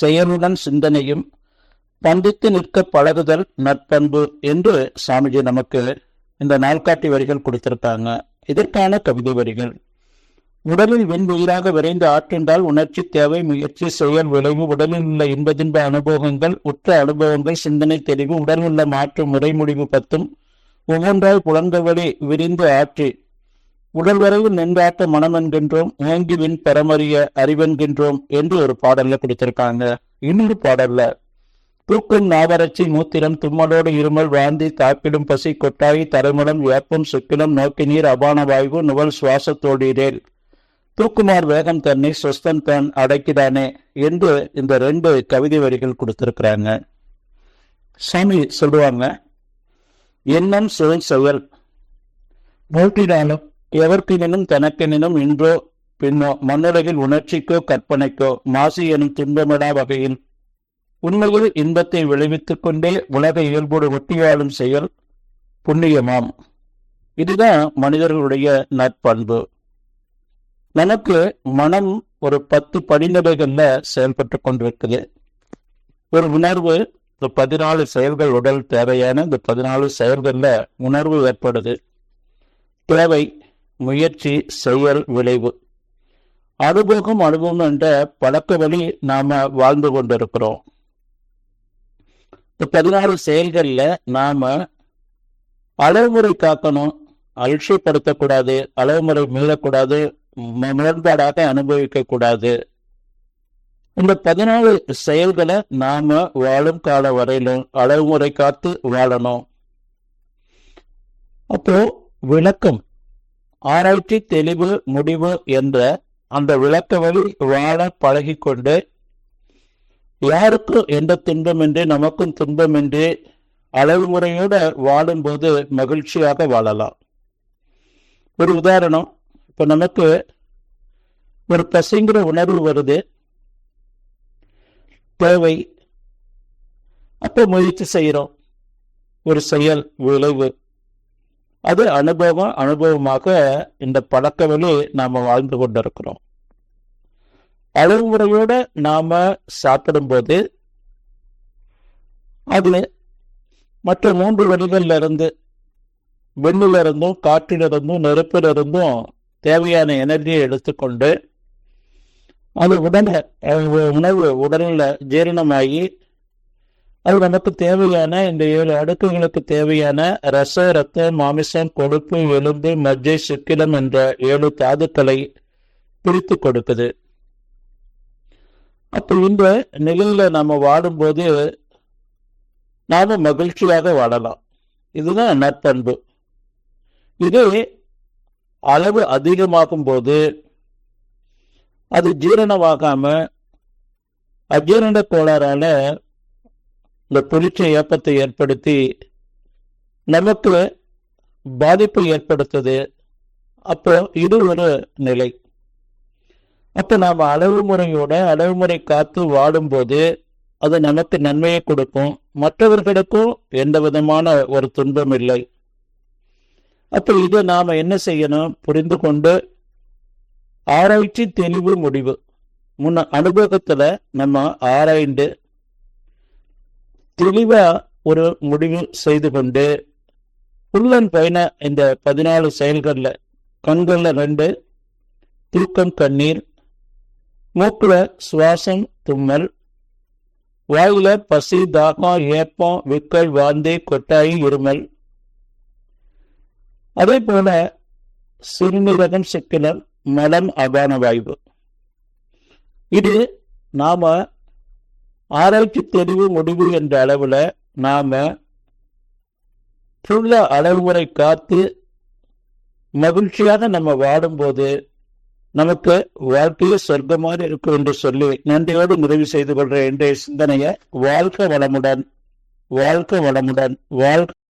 செயலுடன் சிந்தனையும் பண்டித்து நிற்க பழகுதல் நற்பண்பு என்று சாமிஜி நமக்கு இந்த நாள்காட்டி வரிகள் கொடுத்திருக்காங்க. இதற்கான கவிதை வரிகள். உடலில் வெண் உயிராக விரைந்து ஆற்றின்றால் உணர்ச்சி தேவை முயற்சி செயல் விளைவு உடலில் உள்ள இன்பதின்ப அனுபவங்கள் உற்ற அனுபவங்கள் சிந்தனை தெளிவு உடலில் உள்ள மாற்று முறை முடிவு பத்தும் ஒவ்வொன்றாய் புலன்கள் விரிந்து ஆற்றி உடல் வரைவில் மனமென்கின்றோம் ஓங்கிவின் பெறமறிய அறிவென்கின்றோம் என்று ஒரு பாடல்ல கொடுத்திருக்காங்க. இன்னொரு பாடல்ல தூக்கம் நாவரட்சி மூத்திரம் தும்மலோடு இருமல் வாந்தி தாப்பிடும் பசி கொட்டாய் தரைமுடம் வேப்பம் சுக்கிலம் நோக்கி நீர் அபான வாய்வு நுவல் சுவாசத்தோடீரேல் தூக்குமார் வேகம் தன்னை சொஸ்தன் தன் அடைக்கிறானே என்று இந்த ரெண்டு கவிதை வரிகள் கொடுத்திருக்கிறாங்க. சாமி சொல்லுவாங்க எண்ணம் சுவை செவல் மூட்டினாலும் எவர்க்கினும் தனக்கெனினும் இன்றோ பின்னோ மண்ணுலகில் உணர்ச்சிக்கோ கற்பனைக்கோ மாசு எனும் துன்பமிடா வகையில் உண்மையில் இன்பத்தை விளைவித்துக் கொண்டே உலக இயல்போடு ஒட்டியாளும் செயல் புண்ணியமாம். இதுதான் மனிதர்களுடைய நற்பண்பு. நமக்கு மனம் ஒரு பத்து படிநிலைகள்ல செயல்பட்டு கொண்டிருக்குது. ஒரு உணர்வு இந்த பதினாலு செயல்கள் உடல் தேவையான இந்த பதினாலு செயல்கள்ல உணர்வு ஏற்படுது. தேவை முயற்சி செயல் விளைவு. அனுபவம் அனுபவம் என்ற பழக்க வழி நாம வாழ்ந்து கொண்டிருக்கிறோம். இந்த பதினாறு செயல்கள்ல நாம அளவுமுறை காக்கணும். அலட்சியப்படுத்தக்கூடாது அளவுமுறை மீளக்கூடாது முரண்பாடாக அனுபவிக்க கூடாது இந்த பதினாலு செயல்களை நாம வாழும் கால வரையிலும் அளவுமுறை காத்து வாழணும். அப்போ விளக்கம் ஆராய்ச்சி தெளிவு முடிவு என்ற அந்த விளக்க வழி வாழ பழகிக்கொண்டு யாருக்கும் எந்த துன்பமின்றி நமக்கும் துன்பமின்றி அளவு முறையோட வாழும்போது மகிழ்ச்சியாக வாழலாம். ஒரு உதாரணம் இப்போ நமக்கு ஒரு பசிங்கிற உணர்வு வருது. தேவை. அப்போ முயற்சி செய்கிறோம் ஒரு செயல் விளைவு அது அனுபவம் அனுபவமாக இந்த பழக்க நாம் வாழ்ந்து கொண்டிருக்கிறோம். அளவுமுறையோட நாம சாப்பிடும்போது அதில் மற்ற மூன்று வழிகள்ல இருந்து வெண்ணிலிருந்தும் காற்றிலிருந்தும் நெருப்பிலிருந்தும் தேவையான எனர்ஜியை எடுத்துக்கொண்டு அது உடனே உணவு உடலில் ஜீரணமாகி அது நமக்கு தேவையான இந்த ஏழு அடுக்குகளுக்கு தேவையான ரச ரத்த மாமிசம் கொழுப்பு எலும்பு மஜ்ஜை சுக்கிலம் என்ற ஏழு தாதுக்களை பிரித்து கொடுக்குது. அப்ப இந்த நிலையில நம்ம வாடும்போது நாம மகிழ்ச்சியாக வாழலாம். இதுதான் நற்பண்பு. இது அளவு அதிகமாகும் போது அது ஜீரணமாகாம அஜீரண கோளாறான இந்த புளிச்ச ஏப்பத்தை ஏற்படுத்தி நமக்கு பாதிப்பு ஏற்படுத்துது. அப்போ இது ஒரு நிலை. அப்போ நாம் அளவு முறையோட அளவு முறை காத்து வாடும்போது அது நமக்கு நன்மையை கொடுக்கும். மற்றவர்களுக்கும் எந்த விதமான ஒரு துன்பம் இல்லை. அப்போ இதை நாம் என்ன செய்யணும்? புரிந்து கொண்டு ஆராய்ச்சி தெளிவு முடிவு. முன்ன அனுபவத்தில் நம்ம ஆராய்ந்து தெளிவா ஒரு முடிவு செய்து கொண்டு உள்ளன் பயண இந்த பதினாலு செயல்களில் கண்கள்ல ரெண்டு தூக்கம் கண்ணீர் மூக்கில் சுவாசம் தும்மல் வாயுல பசி தாகம் ஏப்பம் விக்கல் வாந்தி கொட்டாயி இருமல். அதே போல சிறுநீரகம் சிக்கினர் மலம் அபான வாய்வு. இது நாம ஆராய்ச்சி தெரிவு முடிவு என்ற அளவுல நாம புள்ள அளவுமுறை காத்து மகிழ்ச்சியாக நம்ம வாடும்போது நமக்கு வாழ்க்கையே சொர்க்கமாக இருக்கும் என்று சொல்லி நன்றியோடு நிறைவு செய்து கொள்கிற இன்றைய சிந்தனையை வாழ்க்கை வளமுடன் வாழ்க்கை வளமுடன் வாழ்க